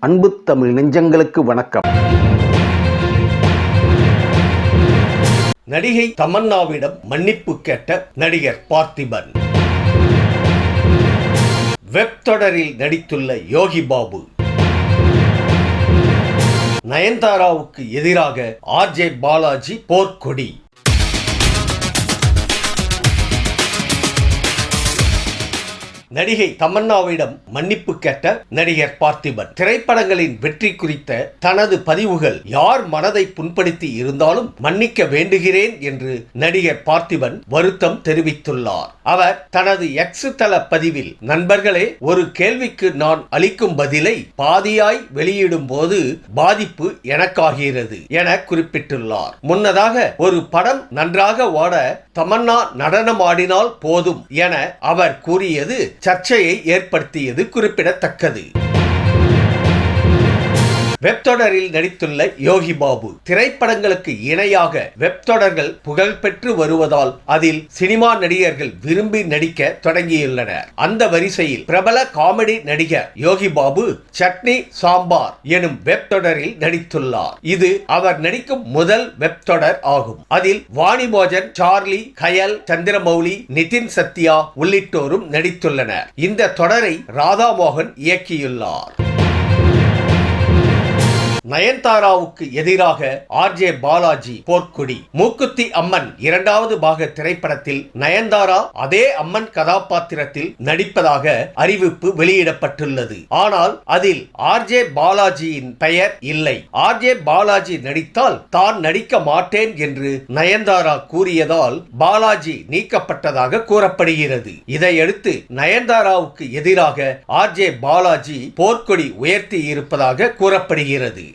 அன்பு தமிழ் நெஞ்சங்களுக்கு வணக்கம். நடிகை தமன்னாவிடம் மன்னிப்பு கேட்ட நடிகர் பார்த்திபன். வெப் தொடரில் நடித்துள்ள யோகி பாபு. நயன்தாராவுக்கு எதிராக ஆர்ஜே பாலாஜி போர்க்கொடி. நடிகை தமன்னாவிடம் மன்னிப்பு கேட்ட நடிகர் பார்த்திபன். திரைப்படங்களின் வெற்றி குறித்த தனது பதிவுகள் யார் மனதை புண்படுத்தி இருந்தாலும் மன்னிக்க வேண்டுகிறேன் என்று நடிகர் பார்த்திபன் வருத்தம் தெரிவித்துள்ளார். அவர் தனது எக்ஸ் தள பதிவில் நண்பர்களே ஒரு கேள்விக்கு நான் அளிக்கும் பதிலை பாதியாய் வெளியிடும் போது பாதிப்பு எனக்காகிறது என குறிப்பிட்டுள்ளார். முன்னதாக ஒரு படம் நன்றாக ஓட தமன்னா நடனமாடினால் போதும் என அவர் கூறியது சர்ச்சையை ஏற்படுத்தியது குறிப்பிடத்தக்கது. வெப் தொடரில் நடித்துள்ள யோகி பாபு திரைப்படங்களுக்கு இணையாக வெப் தொடர்கள் புகழ்பெற்று வருவதால் அதில் சினிமா நடிகர்கள் விரும்பி நடிக்க தொடங்கியுள்ளனர். அந்த வரிசையில் பிரபல காமெடி நடிகர் யோகி பாபு சட்னி சாம்பார் எனும் வெப் தொடரில் நடித்துள்ளார். இது அவர் நடிக்கும் முதல் வெப் தொடர் ஆகும். அதில் வாணிபோஜன் சார்லி கயல் சந்திரமௌலி நிதின் சத்யா உள்ளிட்டோரும் நடித்துள்ளனர். இந்த தொடரை ராதாமோகன் இயக்கியுள்ளார். நயன்தாராவுக்கு எதிராக ஆர்ஜே பாலாஜி போர்க்குடி. மூக்குத்தி அம்மன் இரண்டாவது பாக திரைப்படத்தில் நயன்தாரா அதே அம்மன் கதாபாத்திரத்தில் நடிப்பதாக அறிவிப்பு வெளியிடப்பட்டுள்ளது. ஆனால் அதில் ஆர்ஜே பாலாஜியின் பெயர் இல்லை. ஆர்ஜே பாலாஜி நடித்தால் தான் நடிக்க மாட்டேன் என்று நயன்தாரா கூறியதால் பாலாஜி நீக்கப்பட்டதாக கூறப்படுகிறது. இதையடுத்து நயன்தாராவுக்கு எதிராக ஆர்ஜே பாலாஜி போர்க்கொடி உயர்த்தி இருப்பதாக கூறப்படுகிறது.